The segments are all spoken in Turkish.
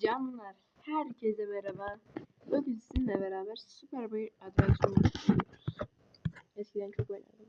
Canlar herkese merhaba. Bugün sizinle beraber süper bir atraksiyon oynuyoruz. Eskiden çok oynadım.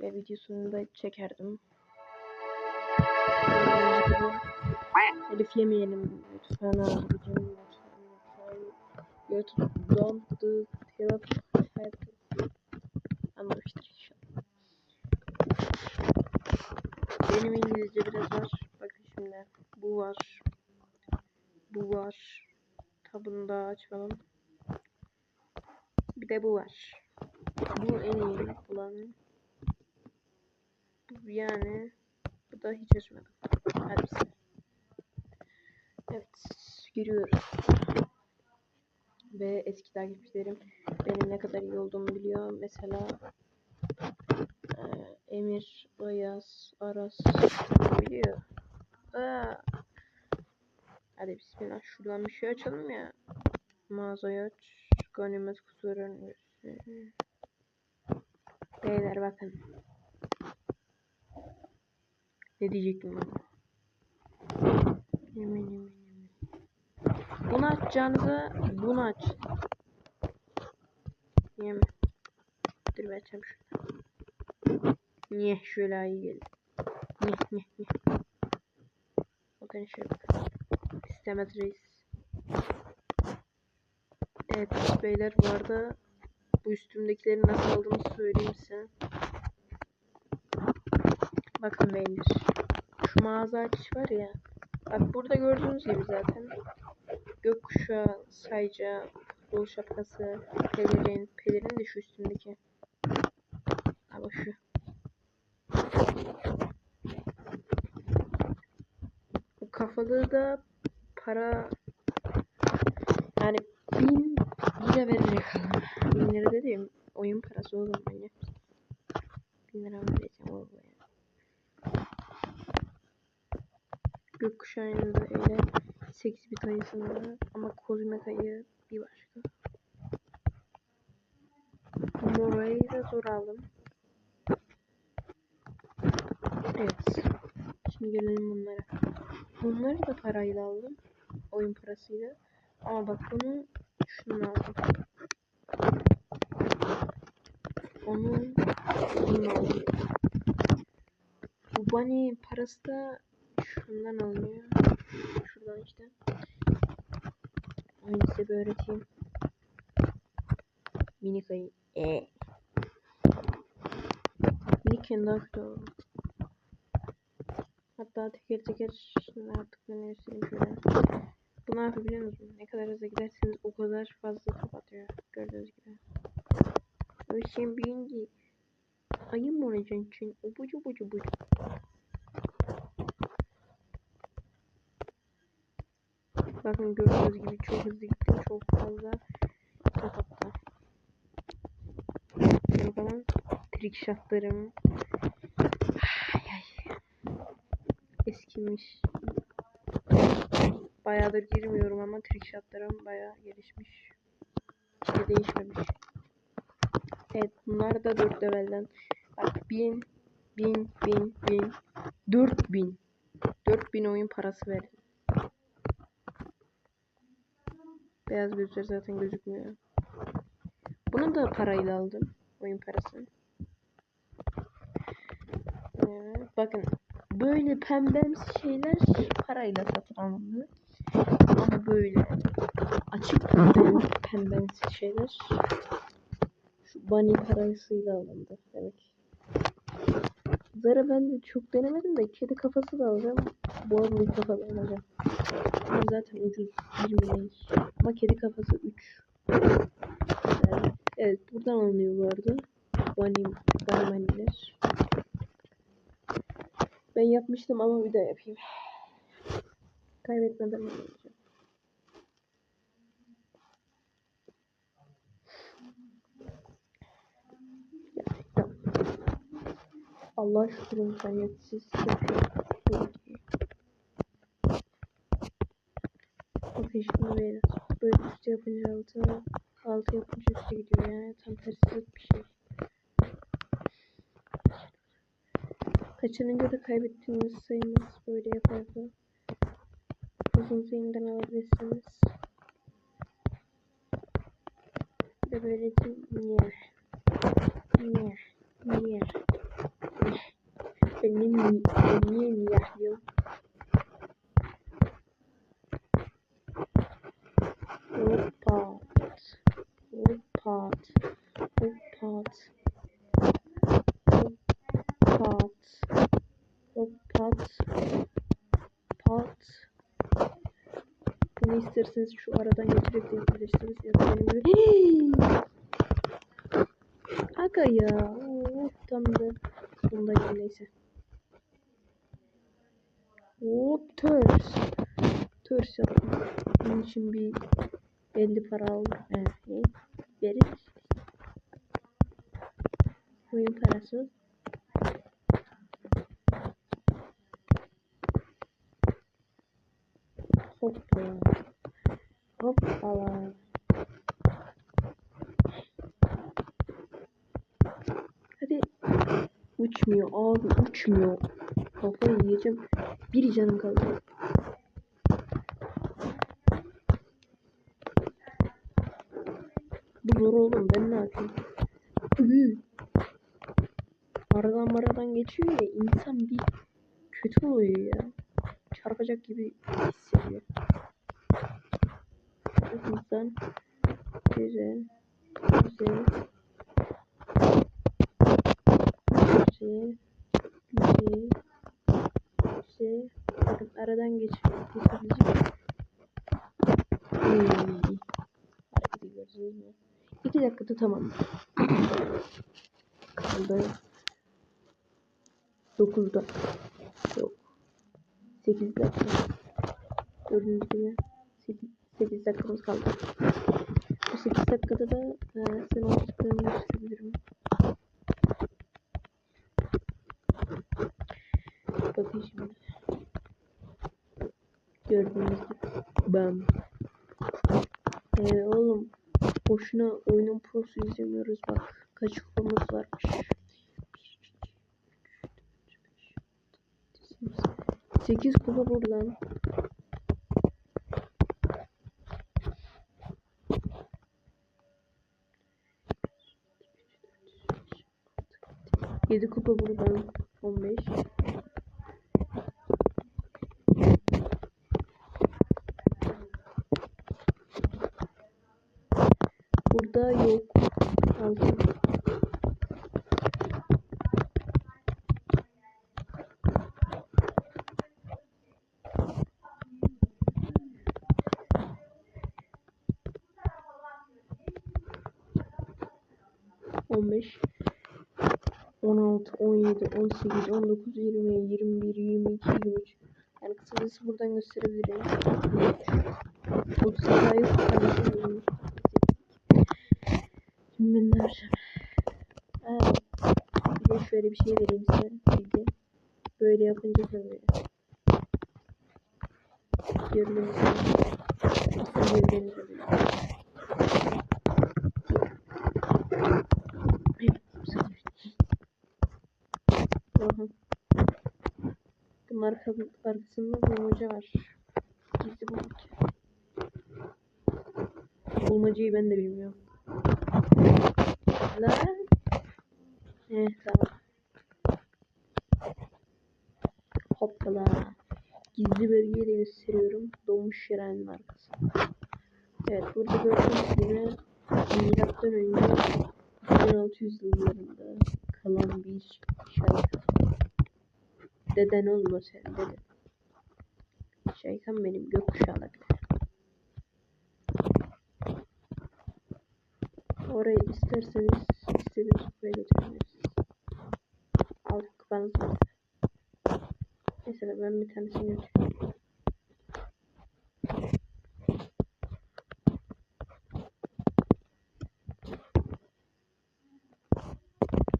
Ve videosunu da çekerdim. Elif yemeyelim lütfen abicim. YouTube don't do. Benim İngilizce biraz var. Bakın şimdi. Bu var. Var. Tabını da açalım. Bir de bu var. Bu en iyi olan. Yani. Bu da hiç açmadım. Hadi. Evet. Giriyoruz. Ve eski takipçilerim benim ne kadar iyi olduğumu biliyor. Mesela eee, Emir, Ayaz, Aras biliyor. Aa. Hadi bismillah şuradan bir şey açalım ya. Mağazayı aç. Ganimet kutuların üstü. Beyler bakın. Ne diyecektim ben? Yemin yemin yemin. Bunu açacağınıza bunu aç. Yemin. Dur ben açayım şuradan. Niye şöyle iyi geldi. Niye niye niye. Bakın şöyle İstemez reis. Evet beyler bu arada bu üstümdekileri nasıl aldığımı söyleyeyim size. Bakın beyler. Şu mağaza açış var ya. Bak burada gördüğünüz gibi zaten. Gökkuşağı, sayca, futbol şapkası, pelerin. Pelerin de şu üstümdeki. Ama şu. Bu kafalığı da para yani bin lira vererek aldım. Bin lira dediğim oyun parası oğlum manyak. Bin lira vereceğim oğlum ya. Gökkuşağının da öyle 8 bit ayısında ama kozmek ayı bir başka. Morayı da zor aldım. Evet. Şimdi gelelim bunlara. Bunları da parayla aldım. Oyun parasıyla. Ama bak bunu şunu aldım. Onu bunu aldım. Bu bunny parası da şundan alınıyor. Şuradan işte. Aynı size bir öğreteyim. Minik ayı. E. Daha kötü oldu. Hatta teker teker artık ben şöyle. Bu ne yapabiliyor musunuz? Ne kadar hızlı giderseniz o kadar fazla kapatıyor. Gördüğünüz gibi. Öyle şey büyüyünce ayı mı olacaksın için? Ubucu bucu bucu. Bakın gördüğünüz gibi çok hızlı gittim. Çok fazla kapattı. O zaman trik ay eskimiş. Bayağıdır girmiyorum ama trik shotlarım bayağı gelişmiş. Hiç de değişmemiş. Evet bunlar da 4 levelden. Bak 1000 1000 1000 1000 4000 4000 oyun parası verdim. Beyaz gözler zaten gözükmüyor. Bunu da parayla aldım. Oyun parası. Ee, bakın böyle pembemsi şeyler parayla satın alındı. Ama böyle açık pembe, pembemsi şeyler şu bunny parasıyla alındı demek. Zara ben de çok denemedim de kedi kafası da alacağım. Boğa bir kafa da alacağım. Ama zaten ucuz 20 değil. Ama kedi kafası 3. Yani, evet buradan alınıyor bu arada. Bunny, bunny. Ben yapmıştım ama bir daha yapayım. Kaybetmeden oynayacağım. Allah şükür internetsiz. Bakın şimdi böyle, üstü yapınca altı, altı yapınca üstü gidiyor yani tam tersi bir şey. Kaçınınca da kaybettiğimiz sayımız böyle yapardı. Karpuzunuzu yeniden alabilirsiniz. De böylece niye? Niye? Niye? Ben niye, niye diyorum? İsterseniz şu aradan geçirip yapabilirsiniz. Ya da benim. Hey! Aga ya. Oh, tam da sondayım neyse. Hop törs. Törs yaptım. Bunun için bir belli para aldım. Evet. Veririz. Oyun parası. Hoppa. Hoppala. Hadi. Uçmuyor abi uçmuyor. Kafayı yiyeceğim. Bir canım kaldı. Bu zor oğlum ben ne yapayım? Üü. Aradan geçiyor ya insan bir kötü oluyor ya. Çarpacak gibi hissediyor. İnsan güzel güzel güzel güzel güzel bakın aradan geçiyor geçebilecek Hmm. hareketi gördünüz mü? İki dakikada tamam. Kaldı. Dokuzda. Yok. Sekiz dakika. Gördüğünüz gibi sekiz, sekiz dakikamız kaldı. Bu sekiz dakikada da e, sen olduklarını gösterebilirim. Bakın şimdi. Gördüğünüz gibi. Bam. Ee, oğlum boşuna oyunun prosu izlemiyoruz bak. Kaç kupamız varmış. 8 kupa buradan. Yedi kupa buradan. 15. Burada yok. Altı. 17, 18, 19, 20, 21, 22, 23. Yani kısacası buradan gösterebilirim. 30 daha yok. Şimdi ben ne yapacağım? Aa, bir de şöyle bir şey vereyim size. Bilgi. Böyle yapınca şöyle. Gördüğünüz gibi. Gördüğünüz gibi. Bunun arka, arkasında bulmaca var. Gizli bulmaca. Bulmacayı ben de bilmiyorum. Lan. Eh tamam. Hoppala. Gizli bölgeyi de gösteriyorum. Doğmuş şerenin arkası. Evet burada gördüğünüz gibi milattan önce 1600 yıllarında kalan bir şarkı. Deden olma sen dede. Şeykan benim gökkuşağına bile. Orayı isterseniz istediğiniz kupaya götürebilirsiniz. Al kupanız var. Mesela ben bir tanesini götüreyim.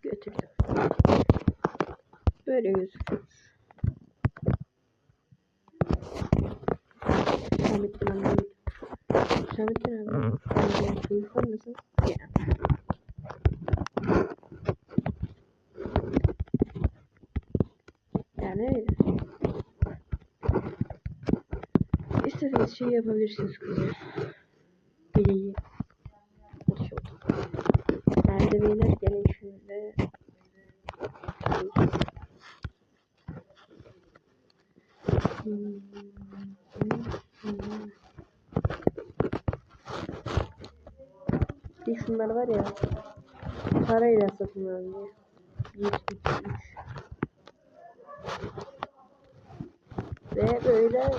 Götürdüm. Böyle gözüküyor. Hüsamettin abi. Hüsamettin abi. Telefon nasıl? Ya. Yani öyle. istediğiniz şeyi yapabilirsiniz. Hoş oldu. Nerede beyler gelin şöyle. Hmm, hmm, hmm. Bir de şunlar var ya parayla satın alınıyor. 1, 2, 3 ve böyle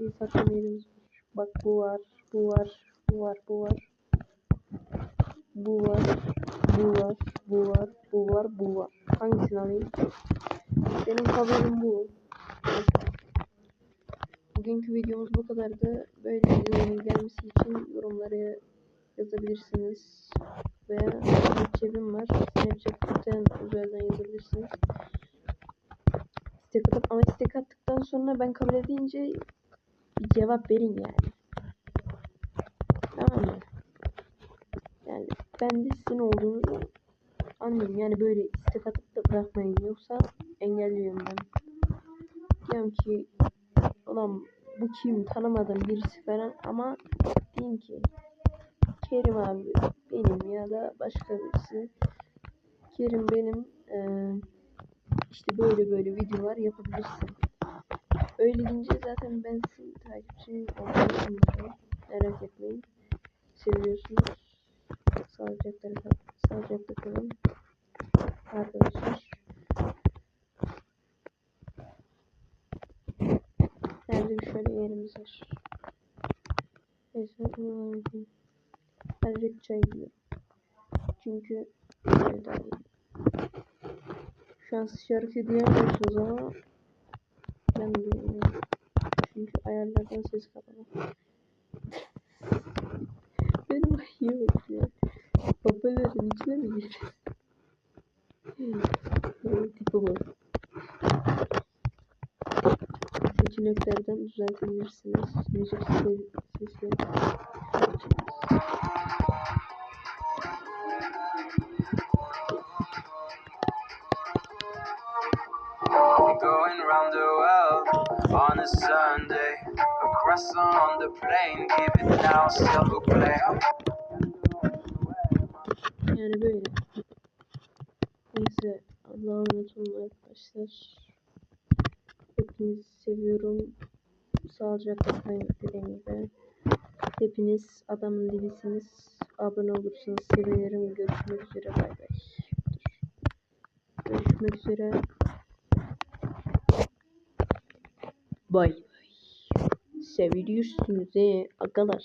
bir satın yerimiz var. Bak bu var, bu var, bu var, bu var. Bu var, bu var, bu var, bu var, bu var. Hangisini alayım? Benim favorim verin yani. Tamam mı? Yani ben de sizin olduğunuzu anlıyorum. Yani böyle istek atıp da bırakmayın. Yoksa engelliyorum ben. Diyorum ki ulan bu kim tanımadığım birisi falan ama diyeyim ki Kerim abi benim ya da başka birisi Kerim benim eee, işte böyle böyle videolar yapabilirsin. Öyle deyince zaten ben sizin takipçinin olduğunu anlıyorum. Merak etmeyin. Seviyorsunuz. Sağlıcakla. Sağlıcakla kalın. Arkadaşlar. Nerede bir şöyle yerimiz var. Neyse. ıı, Ben red çay gidiyorum. Çünkü iyi. Şu an şarkı diyemiyorsunuz ama ben duyuyorum. Çünkü ayarlardan ses kapalı. Benim ayıya bak ya. İçine mi girdi? Evet, tipe bak. Seçeneklerden düzeltebilirsiniz. Müzik se- sesi. Going round the world on a Sunday. A croissant on the plane, give it now, silver play. Yani böyle. Neyse Allah'a emanet olun arkadaşlar. Hepinizi seviyorum. Sağlıcakla kalın dediğim gibi. Hepiniz adamın dibisiniz. Abone olursanız sevinirim. Görüşmek üzere. Bay bay. Görüşmek üzere. Bay bay. Seviliyorsunuz he agalar.